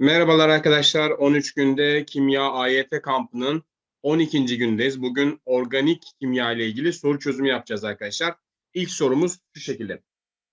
Merhabalar arkadaşlar. 13 günde kimya AYT kampının 12. gündeyiz. Bugün organik kimya ile ilgili soru çözümü yapacağız arkadaşlar. İlk sorumuz şu şekilde.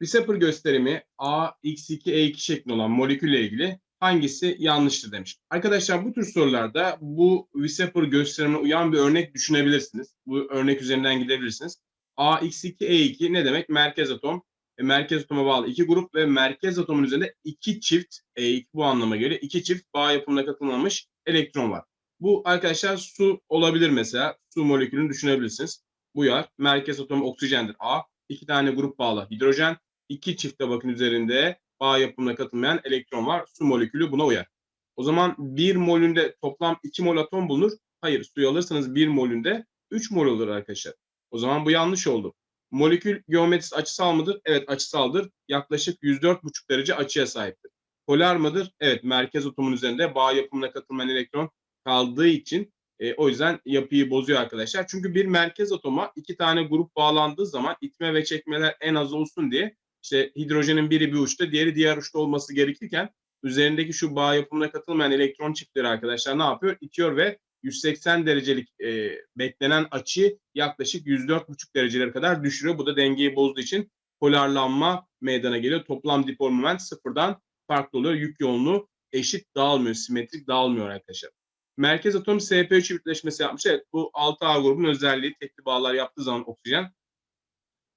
Visaper gösterimi A, X2, E2 şeklinde olan molekülle ilgili hangisi yanlıştır demiş. Arkadaşlar bu tür sorularda bu Visaper gösterimine uyan bir örnek düşünebilirsiniz. Bu örnek üzerinden gidebilirsiniz. A, X2, E2 ne demek? Merkez atom merkez atoma bağlı iki grup ve merkez atomun üzerinde iki çift e, bu anlama geliyor. iki çift bağ yapımına katılmamış elektron var. Bu arkadaşlar su olabilir mesela. Su molekülünü düşünebilirsiniz. Bu yer merkez atomu oksijendir A. iki tane grup bağlı hidrojen. iki çifte bakın üzerinde bağ yapımına katılmayan elektron var. Su molekülü buna uyar. O zaman bir molünde toplam 2 mol atom bulunur. Hayır suyu alırsanız bir molünde 3 mol olur arkadaşlar. O zaman bu yanlış oldu. Molekül geometrisi açısal mıdır? Evet açısaldır. Yaklaşık 104,5 derece açıya sahiptir. Polar mıdır? Evet merkez atomun üzerinde bağ yapımına katılmayan elektron kaldığı için e, o yüzden yapıyı bozuyor arkadaşlar. Çünkü bir merkez atoma iki tane grup bağlandığı zaman itme ve çekmeler en az olsun diye işte hidrojenin biri bir uçta diğeri diğer uçta olması gerekirken üzerindeki şu bağ yapımına katılmayan elektron çiftleri arkadaşlar ne yapıyor? İtiyor ve 180 derecelik e, beklenen açı yaklaşık 104,5 dereceler kadar düşürüyor. Bu da dengeyi bozduğu için polarlanma meydana geliyor. Toplam dipol moment sıfırdan farklı oluyor. Yük yoğunluğu eşit dağılmıyor, simetrik dağılmıyor arkadaşlar. Merkez atom SP3 çiftleşmesi yapmış. Evet bu 6A grubun özelliği tekli bağlar yaptığı zaman oksijen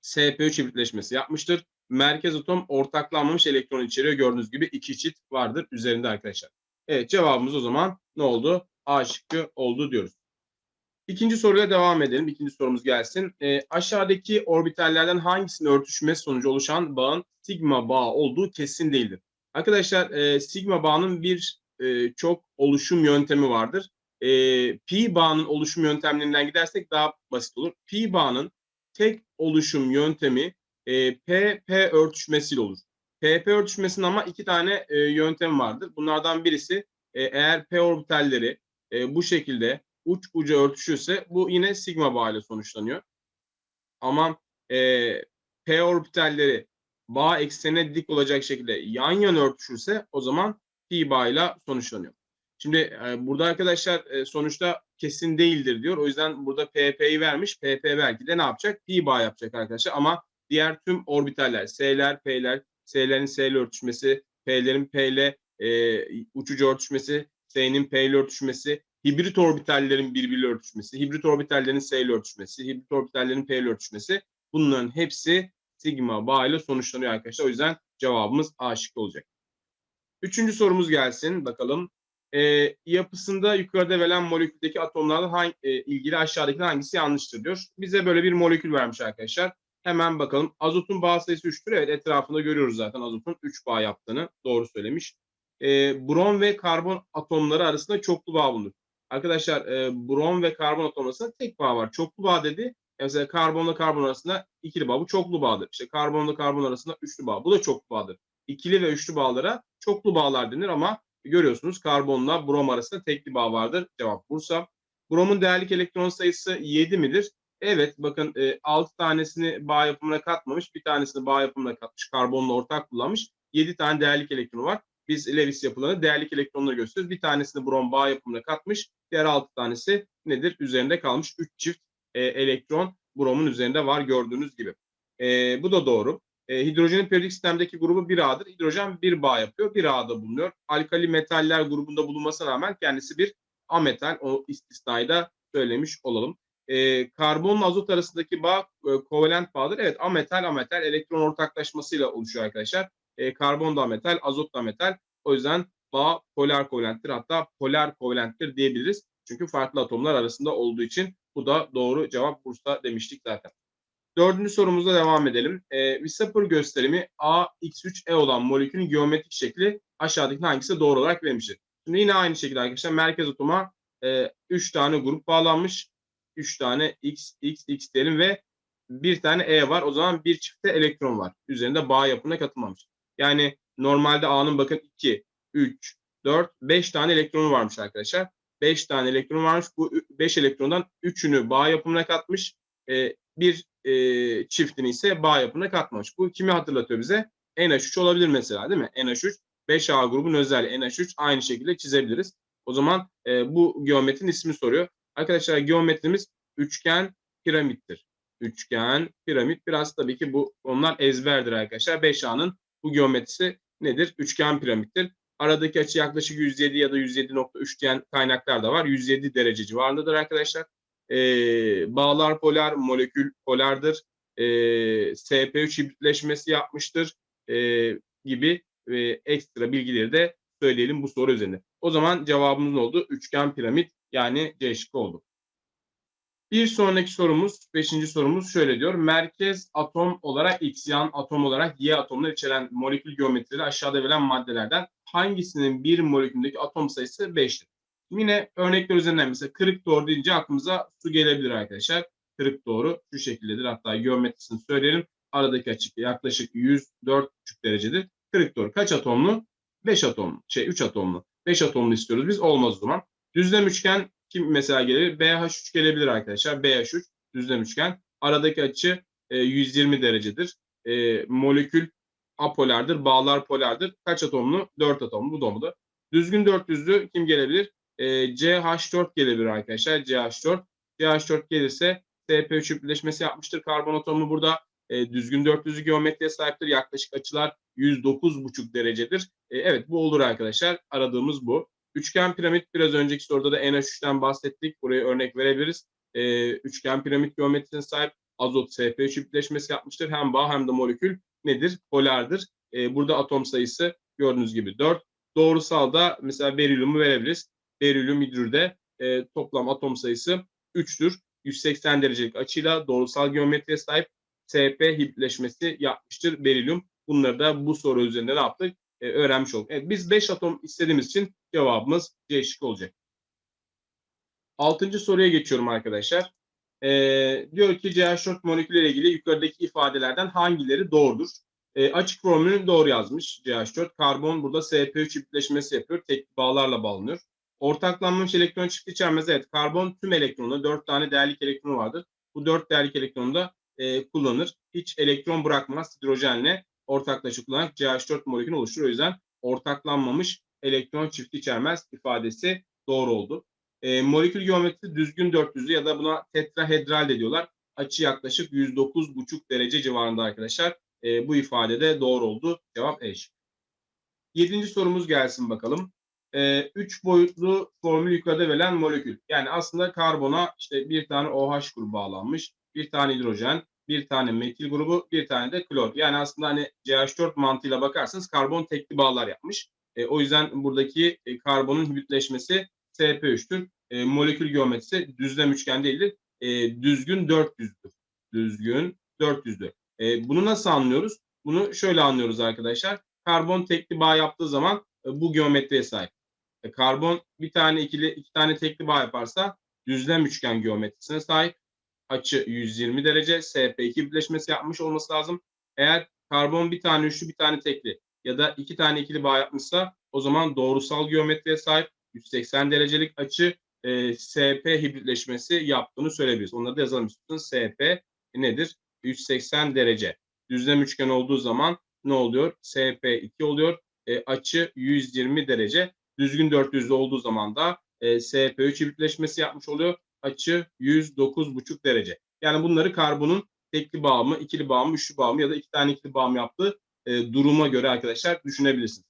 SP3 çiftleşmesi yapmıştır. Merkez atom ortaklanmamış elektron içeriyor. Gördüğünüz gibi iki çift vardır üzerinde arkadaşlar. Evet cevabımız o zaman ne oldu? A şıkkı oldu diyoruz. İkinci soruyla devam edelim. İkinci sorumuz gelsin. E, aşağıdaki orbitallerden hangisinin örtüşmesi sonucu oluşan bağın sigma bağı olduğu kesin değildir. Arkadaşlar e, sigma bağının bir e, çok oluşum yöntemi vardır. E, pi bağının oluşum yöntemlerinden gidersek daha basit olur. Pi bağının tek oluşum yöntemi e, p-p örtüşmesiyle olur. p-p örtüşmesinin ama iki tane e, yöntem vardır. Bunlardan birisi e, eğer p orbitalleri e, bu şekilde uç uca örtüşürse bu yine sigma bağ ile sonuçlanıyor. Ama e, p orbitalleri bağ eksenine dik olacak şekilde yan yana örtüşürse o zaman pi bağ ile sonuçlanıyor. Şimdi e, burada arkadaşlar e, sonuçta kesin değildir diyor. O yüzden burada pp'yi vermiş. pp belki de ne yapacak? Pi bağ yapacak arkadaşlar. Ama diğer tüm orbitaller, s'ler, p'ler, s'lerin s ile örtüşmesi, p'lerin p ile e, uçucu örtüşmesi, S'nin P ile örtüşmesi, hibrit orbitallerin birbiriyle örtüşmesi, hibrit orbitallerin S ile örtüşmesi, hibrit orbitallerin P ile örtüşmesi bunların hepsi sigma bağ ile sonuçlanıyor arkadaşlar. O yüzden cevabımız A şıkkı olacak. Üçüncü sorumuz gelsin bakalım. E, yapısında yukarıda verilen moleküldeki atomlarla hangi, e, ilgili aşağıdaki hangisi yanlıştır diyor. Bize böyle bir molekül vermiş arkadaşlar. Hemen bakalım. Azotun bağ sayısı 3'tür. Evet etrafında görüyoruz zaten azotun 3 bağ yaptığını. Doğru söylemiş e, brom ve karbon atomları arasında çoklu bağ bulunur. Arkadaşlar e, brom ve karbon atom arasında tek bağ var. Çoklu bağ dedi. Mesela karbonla karbon arasında ikili bağ. Bu çoklu bağdır. İşte karbonla karbon arasında üçlü bağ. Bu da çoklu bağdır. İkili ve üçlü bağlara çoklu bağlar denir ama görüyorsunuz karbonla brom arasında tekli bağ vardır. Cevap Bursa. Bromun değerlik elektron sayısı 7 midir? Evet bakın e, 6 tanesini bağ yapımına katmamış. Bir tanesini bağ yapımına katmış. Karbonla ortak kullanmış. 7 tane değerlik elektronu var biz Lewis yapılarını değerli elektronları gösteriyoruz. Bir tanesini brom bağ yapımına katmış. Diğer altı tanesi nedir? Üzerinde kalmış 3 çift e, elektron bromun üzerinde var gördüğünüz gibi. E, bu da doğru. E, hidrojenin periyodik sistemdeki grubu 1A'dır. Hidrojen bir bağ yapıyor. bir A'da bulunuyor. Alkali metaller grubunda bulunmasına rağmen kendisi bir ametal. O istisnayı da söylemiş olalım. E, karbonla azot arasındaki bağ e, kovalent bağdır. Evet ametal ametal elektron ortaklaşmasıyla oluşuyor arkadaşlar. E, karbon da metal, azot da metal. O yüzden bağ polar kovalenttir. Hatta polar kovalenttir diyebiliriz. Çünkü farklı atomlar arasında olduğu için bu da doğru cevap Bursa demiştik zaten. Dördüncü sorumuzda devam edelim. E, Visaper gösterimi AX3E olan molekülün geometrik şekli aşağıdaki hangisi doğru olarak verilmiştir? Şimdi yine aynı şekilde arkadaşlar merkez atoma 3 e, tane grup bağlanmış. 3 tane X, X, X diyelim ve bir tane E var. O zaman bir çifte elektron var. Üzerinde bağ yapına katılmamış. Yani normalde A'nın bakın 2, 3, 4, 5 tane elektronu varmış arkadaşlar. 5 tane elektron varmış. Bu 5 elektrondan 3'ünü bağ yapımına katmış. E, bir e, çiftini ise bağ yapımına katmamış. Bu kimi hatırlatıyor bize? NH3 olabilir mesela değil mi? NH3 5A grubun özelliği NH3 aynı şekilde çizebiliriz. O zaman e, bu geometrinin ismi soruyor. Arkadaşlar geometrimiz üçgen piramittir. Üçgen, piramit biraz tabii ki bu onlar ezberdir arkadaşlar. 5A'nın bu geometrisi nedir? Üçgen piramittir. Aradaki açı yaklaşık 107 ya da 107.3 diyen kaynaklar da var. 107 derece civarındadır arkadaşlar. Ee, bağlar polar, molekül polardır. Ee, SP3 hibritleşmesi yapmıştır ee, gibi e, ekstra bilgileri de söyleyelim bu soru üzerine. O zaman cevabımız ne oldu? Üçgen piramit yani C şıkkı oldu. Bir sonraki sorumuz, beşinci sorumuz şöyle diyor. Merkez atom olarak X, yan atom olarak Y atomları içeren molekül geometrileri aşağıda verilen maddelerden hangisinin bir molekülündeki atom sayısı 5'tir? Yine örnekler üzerinden mesela kırık doğru deyince aklımıza su gelebilir arkadaşlar. Kırık doğru şu şekildedir. Hatta geometrisini söyleyelim. Aradaki açık yaklaşık 104,5 derecedir. Kırık doğru kaç atomlu? 5 atomlu. Şey 3 atomlu. 5 atomlu istiyoruz biz. Olmaz o zaman. Düzlem üçgen kim mesela gelir? BH3 gelebilir arkadaşlar. BH3 düzlem üçgen. Aradaki açı e, 120 derecedir. E, molekül apolardır. Bağlar polardır. Kaç atomlu? 4 atomlu. Bu domuda. Düzgün dörtlüzlü kim gelebilir? E, CH4 gelebilir arkadaşlar. CH4. CH4 gelirse SP3 birleşmesi yapmıştır. Karbon atomu burada e, düzgün dörtlüzlü geometriye sahiptir. Yaklaşık açılar 109,5 derecedir. E, evet bu olur arkadaşlar. Aradığımız bu. Üçgen piramit biraz önceki soruda da NH3'ten bahsettik. Buraya örnek verebiliriz. E, üçgen piramit geometrisine sahip azot SP3 birleşmesi yapmıştır. Hem bağ hem de molekül nedir? Polardır. E, burada atom sayısı gördüğünüz gibi 4. Doğrusal da mesela berilyumu verebiliriz. Berilyum hidrürde e, toplam atom sayısı 3'tür. 180 derecelik açıyla doğrusal geometriye sahip SP hibritleşmesi yapmıştır berilyum. Bunları da bu soru üzerinde ne yaptık? E, öğrenmiş olduk. Evet, biz 5 atom istediğimiz için cevabımız C şıkkı olacak. Altıncı soruya geçiyorum arkadaşlar. E, diyor ki CH4 molekülüyle ilgili yukarıdaki ifadelerden hangileri doğrudur? E, açık formülünü doğru yazmış CH4. Karbon burada SP3 çiftleşmesi yapıyor. Tek bağlarla bağlanıyor. Ortaklanmış elektron çifti içermez. Evet karbon tüm elektronunda 4 tane değerlik elektronu vardır. Bu 4 değerlik elektronu da e, kullanır. Hiç elektron bırakmaz hidrojenle ortaklaşa kullanarak CH4 molekülünü oluşturur. O yüzden ortaklanmamış elektron çifti içermez ifadesi doğru oldu. E, molekül geometrisi düzgün dörtlüzlü ya da buna tetrahedral de diyorlar. Açı yaklaşık 109,5 derece civarında arkadaşlar. E, bu ifade de doğru oldu. Cevap E şıkkı. Yedinci sorumuz gelsin bakalım. E, üç boyutlu formül yukarıda verilen molekül. Yani aslında karbona işte bir tane OH grubu bağlanmış, bir tane hidrojen, bir tane metil grubu, bir tane de klor. Yani aslında hani CH4 mantığıyla bakarsanız karbon tekli bağlar yapmış. E, o yüzden buradaki e, karbonun hibritleşmesi SP3'tür. E, molekül geometrisi düzlem üçgen değildir. E, düzgün 400'dür. Düzgün 400'dür. E, bunu nasıl anlıyoruz? Bunu şöyle anlıyoruz arkadaşlar. Karbon tekli bağ yaptığı zaman e, bu geometriye sahip. E, karbon bir tane ikili iki tane tekli bağ yaparsa düzlem üçgen geometrisine sahip. Açı 120 derece. SP2 birleşmesi yapmış olması lazım. Eğer karbon bir tane üçlü bir tane tekli ya da iki tane ikili bağ yapmışsa o zaman doğrusal geometriye sahip 180 derecelik açı e, SP hibritleşmesi yaptığını söyleyebiliriz. Onları da yazalım istiyorsanız. SP nedir? 180 derece. Düzlem üçgen olduğu zaman ne oluyor? SP2 oluyor. E, açı 120 derece. Düzgün dörtlüzlü olduğu zaman da e, SP3 hibritleşmesi yapmış oluyor. Açı 109,5 derece. Yani bunları karbonun tekli bağ mı, ikili bağ mı, üçlü bağ mı ya da iki tane ikili bağ mı yaptığı e, duruma göre arkadaşlar düşünebilirsiniz.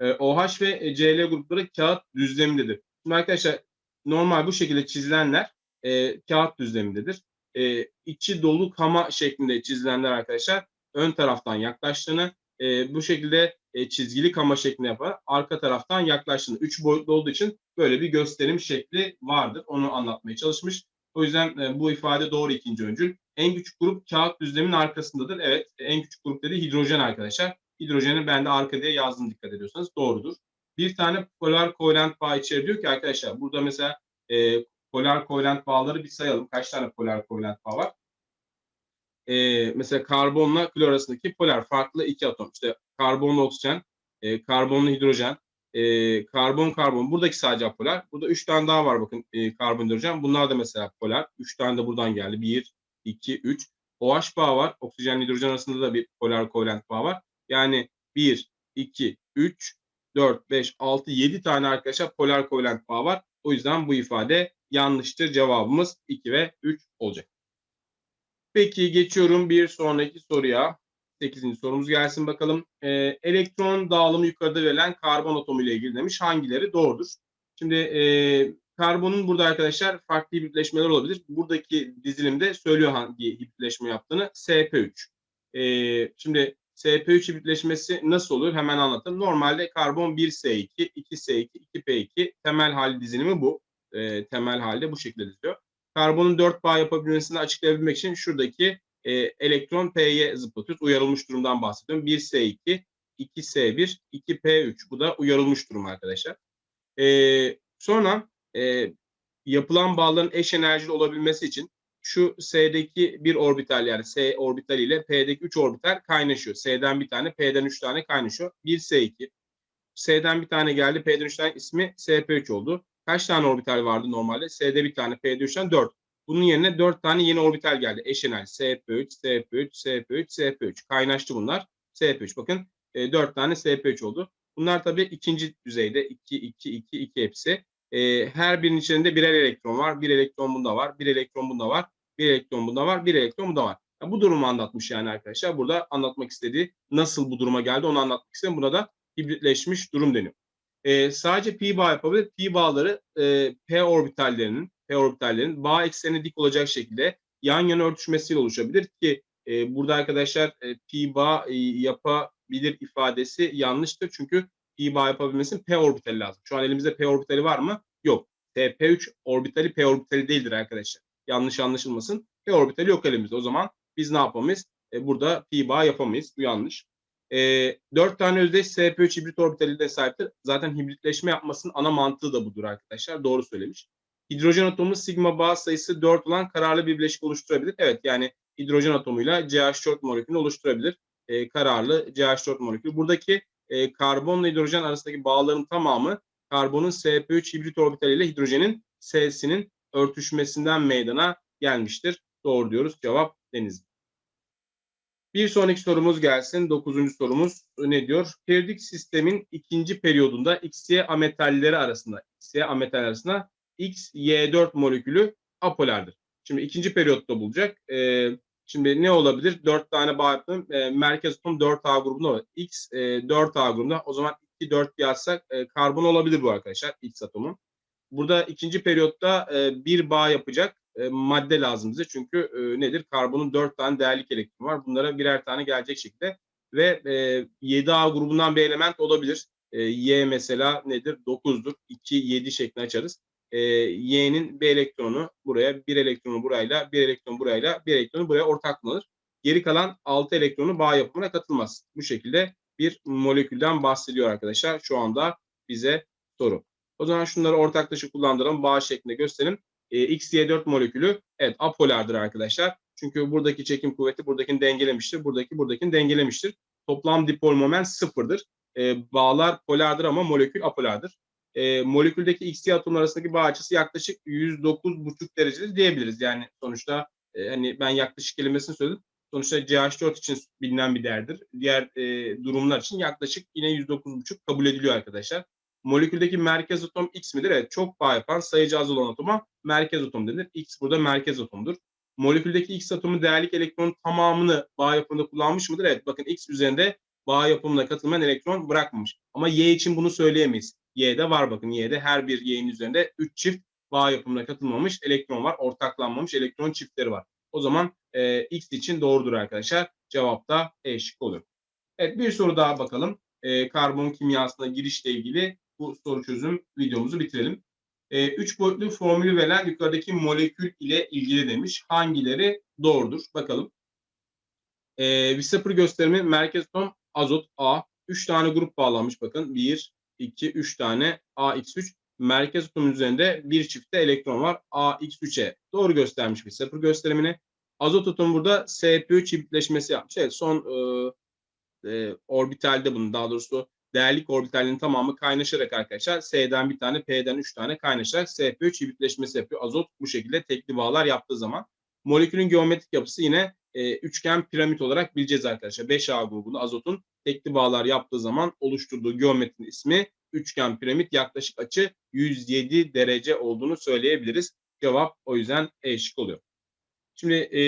E, OH ve Cl grupları kağıt düzlemindedir. Şimdi arkadaşlar normal bu şekilde çizilenler e, kağıt düzlemindedir. E, içi dolu kama şeklinde çizilenler arkadaşlar ön taraftan yaklaştığını, e, bu şekilde e, çizgili kama şeklinde yapar. Arka taraftan yaklaştığını. Üç boyutlu olduğu için böyle bir gösterim şekli vardır. Onu anlatmaya çalışmış. O yüzden e, bu ifade doğru ikinci öncül. En küçük grup kağıt düzlemin arkasındadır. Evet en küçük grup dedi hidrojen arkadaşlar. Hidrojeni ben de arka diye yazdım dikkat ediyorsanız doğrudur. Bir tane polar kovalent bağ içeri diyor ki arkadaşlar burada mesela e, polar kovalent bağları bir sayalım. Kaç tane polar kovalent bağ var? E, mesela karbonla klor arasındaki polar farklı iki atom. İşte karbonla oksijen, e, karbonla hidrojen, e, karbon karbon. Buradaki sadece polar. Burada üç tane daha var bakın e, karbon hidrojen. Bunlar da mesela polar. Üç tane de buradan geldi. Bir, iki, üç. OH bağı var. Oksijen hidrojen arasında da bir polar kovalent bağ var. Yani 1, 2, 3, 4, 5, 6, 7 tane arkadaşlar polar kovalent bağ var. O yüzden bu ifade yanlıştır. Cevabımız 2 ve 3 olacak. Peki geçiyorum bir sonraki soruya. 8. sorumuz gelsin bakalım. Ee, elektron dağılımı yukarıda verilen karbon atomu ile ilgili demiş. Hangileri doğrudur? Şimdi e, karbonun burada arkadaşlar farklı hibritleşmeler olabilir. Buradaki dizilimde söylüyor hangi hibritleşme yaptığını. SP3. Ee, şimdi SP3 hibritleşmesi nasıl olur? Hemen anlatayım. Normalde karbon 1S2, 2S2, 2P2 temel hal dizilimi bu. Ee, temel halde bu şekilde diziliyor. Karbonun 4 bağ yapabilmesini açıklayabilmek için şuradaki e, elektron P'ye zıplatıyoruz. Uyarılmış durumdan bahsediyorum. 1S2, 2S1, 2P3. Bu da uyarılmış durum arkadaşlar. E, sonra e, yapılan bağların eş enerjili olabilmesi için şu S'deki bir orbital yani S orbital ile P'deki 3 orbital kaynaşıyor. S'den bir tane, P'den 3 tane kaynaşıyor. 1S2. S'den bir tane geldi, P'den 3 tane ismi SP3 oldu. Kaç tane orbital vardı normalde? S'de bir tane, P'de 3 tane 4. Bunun yerine 4 tane yeni orbital geldi. Eş enerji SP3, SP3, SP3, SP3. Kaynaştı bunlar. SP3 bakın e, 4 tane SP3 oldu. Bunlar tabii ikinci düzeyde 2, 2, 2, 2 hepsi. E, her birinin içinde birer elektron var. Bir elektron bunda var. Bir elektron bunda var. Bir elektron bunda var. Bir elektron bunda var. Bu durumu anlatmış yani arkadaşlar. Burada anlatmak istediği nasıl bu duruma geldi onu anlatmak istedim. Buna da hibritleşmiş durum deniyor. E, sadece pi bağ yapabilir. Pi bağları e, p orbitallerinin p orbitallerin bağ eksenine dik olacak şekilde yan yana örtüşmesiyle oluşabilir ki e, burada arkadaşlar e, pi bağ e, yapabilir ifadesi yanlıştır. Çünkü pi bağ yapabilmesi p orbitali lazım. Şu an elimizde p orbitali var mı? Yok. TP3 orbitali p orbitali değildir arkadaşlar. Yanlış anlaşılmasın. P orbitali yok elimizde. O zaman biz ne yapamayız? E, burada pi bağ yapamayız. Bu yanlış. E, 4 tane özdeş SP3 hibrit orbitali de sahiptir. Zaten hibritleşme yapmasının ana mantığı da budur arkadaşlar. Doğru söylemiş. Hidrojen atomu sigma bağ sayısı 4 olan kararlı bir bileşik oluşturabilir. Evet yani hidrojen atomuyla CH4 molekülünü oluşturabilir. E, kararlı CH4 molekülü. Buradaki e, karbonla hidrojen arasındaki bağların tamamı karbonun SP3 hibrit orbitaliyle hidrojenin S'sinin örtüşmesinden meydana gelmiştir. Doğru diyoruz. Cevap deniz. Bir sonraki sorumuz gelsin. Dokuzuncu sorumuz ne diyor? Periyodik sistemin ikinci periyodunda XY ametalleri arasında, XY ametal arasında X, Y4 molekülü apolardır. Şimdi ikinci periyotta bulacak. Ee, şimdi ne olabilir? 4 tane bağ yaptım. Ee, merkez atom 4A grubunda var. X e, 4A grubunda. O zaman 2, 4 yazsak e, karbon olabilir bu arkadaşlar. X atomu. Burada ikinci periyotta e, bir bağ yapacak e, madde lazım bize. Çünkü e, nedir? Karbonun 4 tane değerli elektronu var. Bunlara birer tane gelecek şekilde. Ve e, 7A grubundan bir element olabilir. E, y mesela nedir? 9'dur. 2, 7 şeklinde açarız e, Y'nin bir elektronu buraya, bir elektronu burayla, bir elektron burayla, bir elektronu buraya ortak kullanır. Geri kalan 6 elektronu bağ yapımına katılmaz. Bu şekilde bir molekülden bahsediyor arkadaşlar. Şu anda bize soru. O zaman şunları ortaklaşa kullandıralım. Bağ şeklinde gösterelim. E, XY4 molekülü evet apolardır arkadaşlar. Çünkü buradaki çekim kuvveti buradakini dengelemiştir. Buradaki buradakini dengelemiştir. Toplam dipol moment sıfırdır. E, bağlar polardır ama molekül apolardır e, moleküldeki XY atomlar arasındaki bağ açısı yaklaşık 109,5 derecedir diyebiliriz. Yani sonuçta e, hani ben yaklaşık kelimesini söyledim. Sonuçta CH4 için bilinen bir değerdir. Diğer e, durumlar için yaklaşık yine 109,5 kabul ediliyor arkadaşlar. Moleküldeki merkez atom X midir? Evet çok bağ yapan sayıcı az olan atoma merkez atom denir. X burada merkez atomdur. Moleküldeki X atomu değerlik elektronun tamamını bağ yapımında kullanmış mıdır? Evet bakın X üzerinde bağ yapımına katılmayan elektron bırakmamış. Ama Y için bunu söyleyemeyiz. Y'de var bakın Y'de her bir Y'nin üzerinde 3 çift bağ yapımına katılmamış elektron var. Ortaklanmamış elektron çiftleri var. O zaman e, X için doğrudur arkadaşlar. Cevap da E şık olur. Evet bir soru daha bakalım. E, karbon kimyasına girişle ilgili bu soru çözüm videomuzu bitirelim. E, üç boyutlu formülü verilen yukarıdaki molekül ile ilgili demiş. Hangileri doğrudur? Bakalım. E, Visapır gösterimi merkez atom azot A. 3 tane grup bağlanmış bakın. 1, 2, 3 tane AX3 merkez atomun üzerinde bir çifte elektron var. AX3'e doğru göstermiş bir sıfır gösterimini. Azot atomu burada SP3 çiftleşmesi yapmış. Evet son e, e, orbitalde bunun daha doğrusu değerlik orbitalinin tamamı kaynaşarak arkadaşlar S'den bir tane P'den 3 tane kaynaşarak SP3 çiftleşmesi yapıyor. Azot bu şekilde tekli bağlar yaptığı zaman. Molekülün geometrik yapısı yine e, üçgen piramit olarak bileceğiz arkadaşlar. 5A grubunda azotun tekli bağlar yaptığı zaman oluşturduğu geometrinin ismi üçgen piramit yaklaşık açı 107 derece olduğunu söyleyebiliriz. Cevap o yüzden E oluyor. Şimdi e,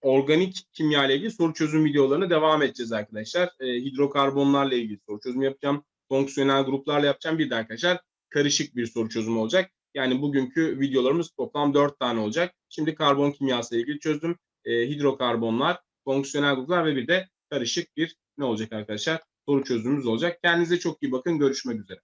organik kimya ile ilgili soru çözüm videolarına devam edeceğiz arkadaşlar. E, hidrokarbonlarla ilgili soru çözümü yapacağım. Fonksiyonel gruplarla yapacağım. Bir de arkadaşlar karışık bir soru çözümü olacak. Yani bugünkü videolarımız toplam 4 tane olacak. Şimdi karbon kimyası ile ilgili çözdüm. E, hidrokarbonlar, fonksiyonel gruplar ve bir de karışık bir ne olacak arkadaşlar? Soru çözümümüz olacak. Kendinize çok iyi bakın. Görüşmek üzere.